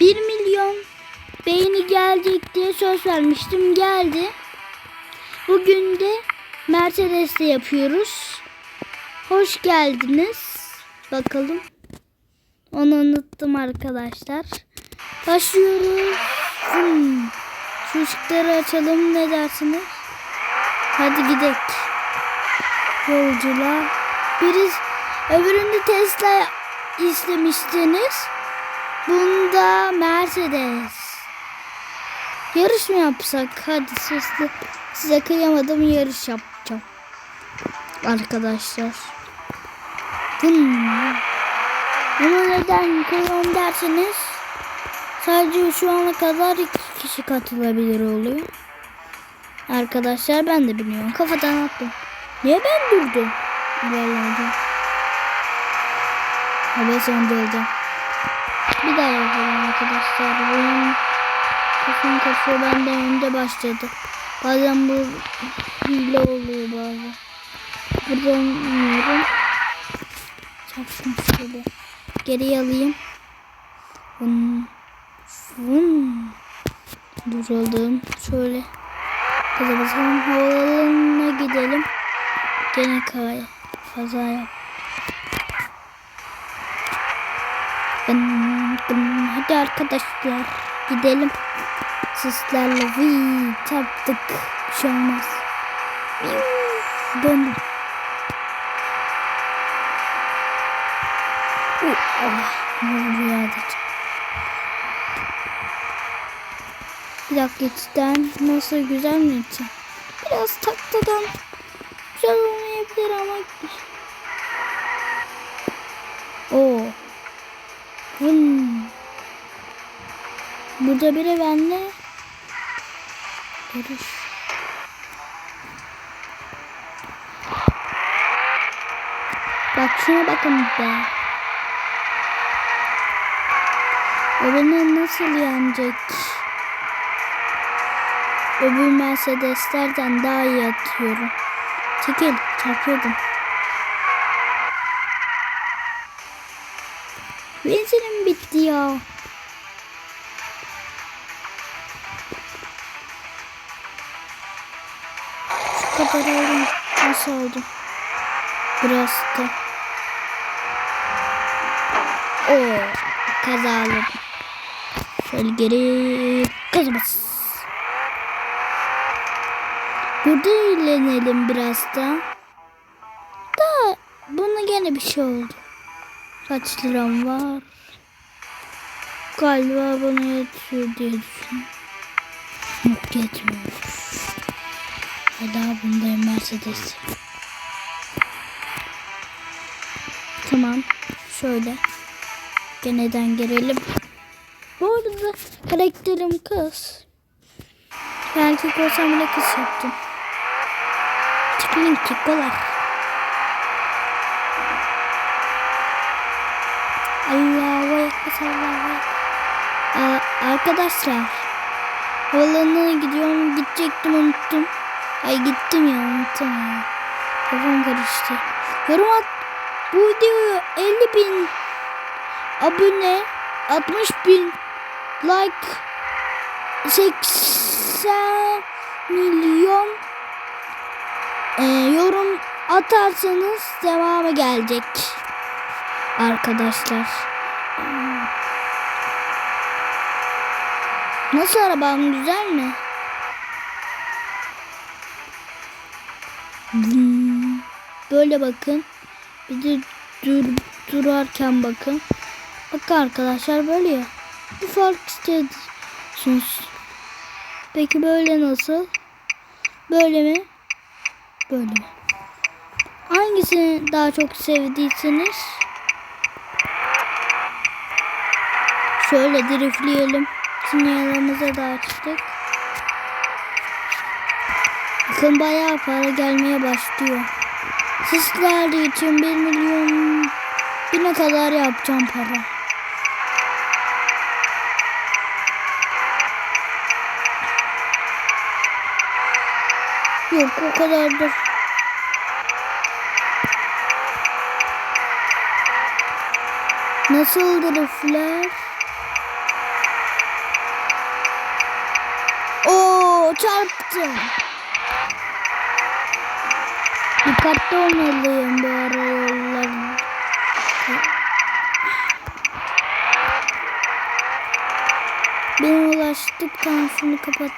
1 milyon beğeni gelecek diye söz vermiştim. Geldi. Bugün de Mercedes'te yapıyoruz. Hoş geldiniz. Bakalım. Onu unuttum arkadaşlar. Başlıyoruz. Hmm. Şu ışıkları açalım ne dersiniz? Hadi gidelim. Yolculuğa. Biriz öbüründe Tesla istemiştiniz. Bunda Mercedes. Yarış mı yapsak? Hadi sesli. Size kıyamadım yarış yapacağım. Arkadaşlar. Hmm. Ama neden koyuyorum derseniz sadece şu ana kadar iki kişi katılabilir oluyor. Arkadaşlar ben de biliyorum. Kafadan attım. Niye ben durdum? Vallahi. Hava sonunda olacağım. Bir daha yapalım arkadaşlar. Benim kafam kasıyor. Ben de önde başladı. Bazen bu hile oluyor bazen. Buradan iniyorum. Çaktım şöyle. Geri alayım. Vın. Vın. Duralım. Şöyle. Kaza basalım. Havaalanına gidelim. Gene kaya. Kaza yap. Vın. Hadi arkadaşlar. Gidelim. Sislerle vi çarptık. Bir şey olmaz. Döndüm. Oh, ne? Bir dakika içten nasıl güzel mi içi? Biraz taktadan güzel olmayabilir ama Burada biri benle Görüş. Bak şuna bakın be. O beni nasıl yenecek? Öbür Mercedeslerden daha iyi atıyorum. Çekil, çarpıyordum. Benzinim bitti ya. Kadar aldım. Nasıl oldu? Biraz da. Oo, kazalı. Şöyle geri kazımız. Burada eğlenelim biraz da. Da buna gene bir şey oldu. Kaç liram var? Galiba bana yetiyor diye düşünüyorum. Yok yetmiyor. Hala bunda Mercedes. Tamam. Şöyle. Geneden girelim. Bu arada karakterim kız. Belki olsam bile kız yaptım. Çıkın kikolar. Allah'a yaklaşık Allah'a Arkadaşlar Havalanına gidiyorum gidecektim unuttum Ay gittim ya unuttum ya Kafam karıştı Yorum at Bu videoyu 50 bin Abone 60 bin Like 80 milyon e, yorum atarsanız devamı gelecek arkadaşlar. Nasıl arabam güzel mi? Böyle bakın. Bir de dur, durarken bakın. Bakın arkadaşlar böyle ya. Bir fark istiyorsunuz. Peki böyle nasıl? Böyle mi? Böyle mi? Hangisini daha çok sevdiyseniz şöyle driftleyelim. Sinyalımızı da açtık. Bakın bayağı para gelmeye başlıyor. Sizler için 1 milyon bine kadar yapacağım para. Yok o kadar da Nasıl herifler? Oo çarptı. Dikkatli olmalıyım bu ara yollarım. Ben ulaştıktan sonra kapat.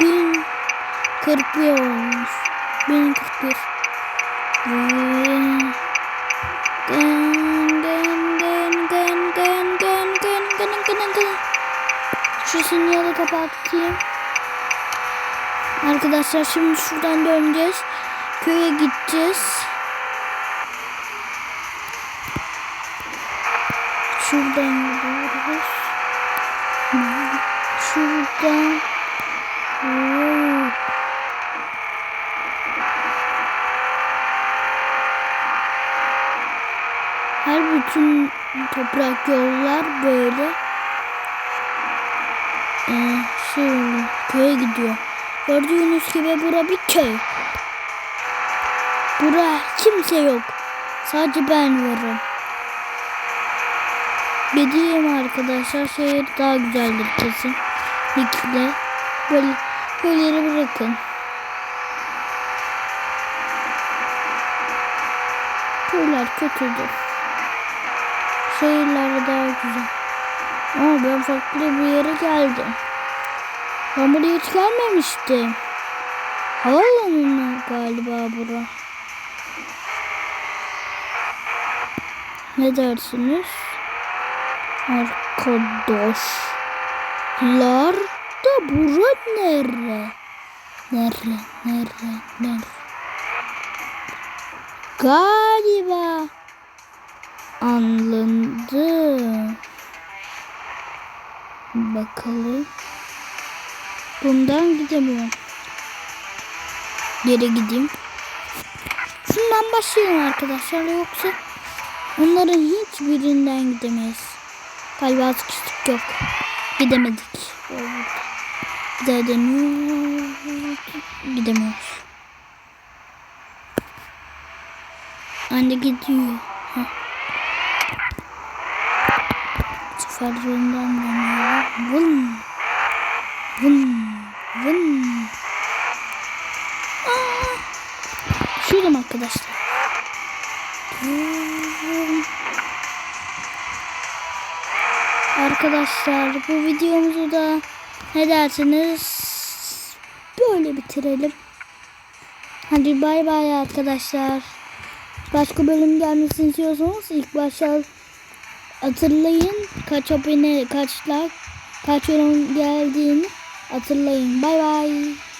Bin kırk bir olmuş. Bin kırk bir. Şu sinyali kapatayım. Arkadaşlar şimdi şuradan döneceğiz. Köye gideceğiz. Şuradan gidiyoruz. Şuradan. Oo. Her bütün toprak yollar böyle. Ee, şöyle köye gidiyor. Gördüğünüz gibi bura bir köy. Bura kimse yok. Sadece ben varım. Gideyim arkadaşlar. Şehir daha güzeldir kesin. Likle. Böyle köyleri bırakın. Köyler kötüdür. Şehirler daha güzel. Ama ben farklı bir yere geldim. Ben buraya hiç gelmemiştim. Havaalanı galiba bura. Ne dersiniz? Arkadaşlar da bura nere? Nere? Nere? Nere? Galiba anladım. Bakalım. Bundan gidemiyorum. Geri gideyim. Şundan başlayalım arkadaşlar yoksa onların hiçbirinden gidemeyiz. Galiba sıkıştık yok. Gidemedik. Bir daha deniyor. Gidemiyoruz. Anne gidiyor. Heh. Bu sefer dönüyor. Vın. Vın. Vın. Aa. Şuradayım arkadaşlar. Vın. Arkadaşlar bu videomuzu da ne dersiniz böyle bitirelim. Hadi bay bay arkadaşlar. Başka bölüm gelmesini istiyorsanız ilk başta hatırlayın kaç abone kaç like kaç yorum geldiğini hatırlayın. Bay bay.